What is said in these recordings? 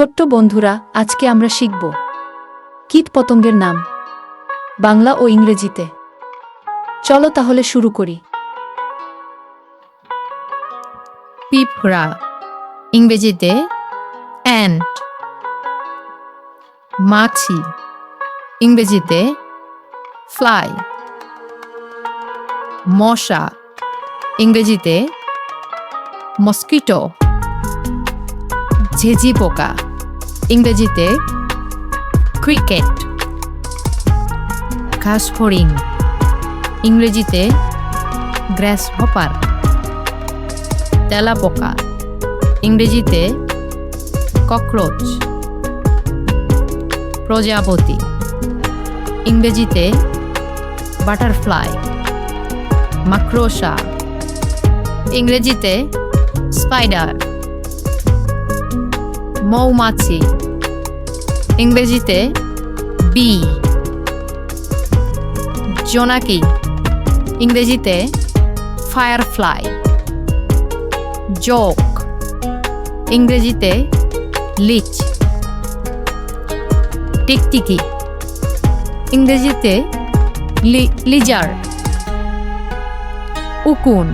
ছোট্ট বন্ধুরা, আজকে আমরা শিখব কীট পতঙ্গের নাম, বাংলা ও ইংরেজিতে। চলো তাহলে শুরু করি। পিঁপড়া, ইংরেজিতে অ্যান্ট। মাছি, ইংরেজিতে ফ্লাই। মশা, ইংরেজিতে মস্কিটো। ঝেঝি পোকা ইংরেজিতে ক্রিকেট ঘাসফড়িং ইংরেজিতে গ্রাস হপার তেলাপোকা ইংরেজিতে ককরোচ প্রজাপতি ইংরেজিতে বাটারফ্লাই মাকড়সা ইংরেজিতে স্পাইডার মৌমাছি। ইংরেজিতে বি। জোনাকি। ইংরেজিতে ফায়ারফ্লাই। জোক। ইংরেজিতে লিচ। টিকটিকি। ইংরেজিতে লিজার। উকুন।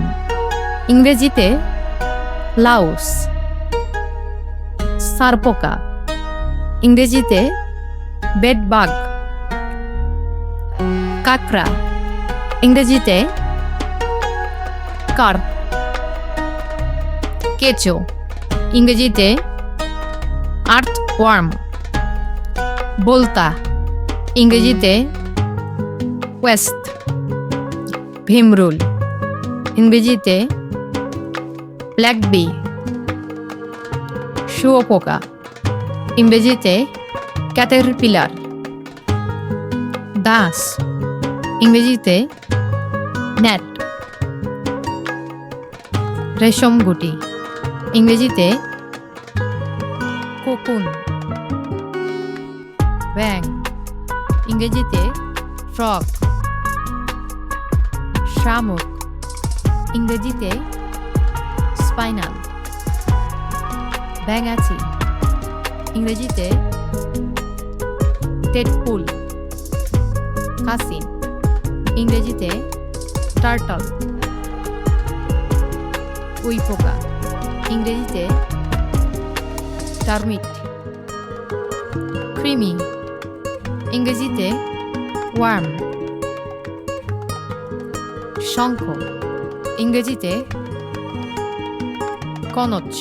ইংরেজিতে লাউস। সারপোকা। ইংরেজিতে বেডবাগ। কাকড়া। ইংরেজিতে কার্প। কেঁচো। ইংরেজিতে আর্থ ওয়ার্ম বোলতা। ইংরেজিতে ওয়েস্ট। ভীমরুল। ইংরেজিতে ব্ল্যাকবি। শুয়োপোকা। ইংরেজিতে ক্যাটারপিলার দাস। ইংরেজিতে নেট রেশম গুটি। ইংরেজিতে কোকুন ব্যাং ইংরেজিতে ফ্রক শামুক। ইংরেজিতে স্পাইনাল ব্যাঙাচি ইংরেজিতে টেডপুল কাসিন। ইংরেজিতে টার্টল উই পোকা ইংরেজিতে টার্মিট, ক্রিমি। ইংরেজিতে ওয়ার্ম, শঙ্খ। ইংরেজিতে কনচ।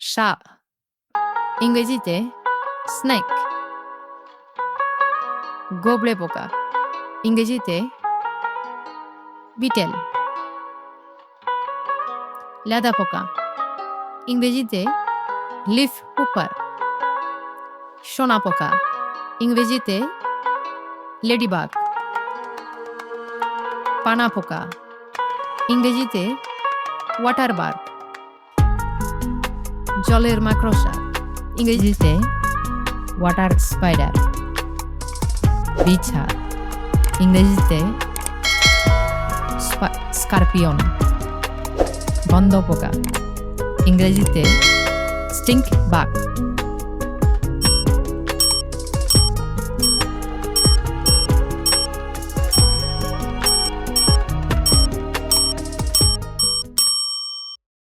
সাপ ইংরেজিতে স্নেক গোবরে পোকা ইংরেজিতে বিটেল লেদা পোকা ইংরেজিতে লিফ হুপার সোনা পোকা ইংরেজিতে লেডিবাগ পানা পোকা ইংরেজিতে ওয়াটার বার্ড জলের মাকড়সা। ইংরেজিতে ওয়াটার স্পাইডার বিছা ইংরেজিতে স্কর্পিয়ন গন্ধ পোকা ইংরেজিতে স্টিঙ্ক বাগ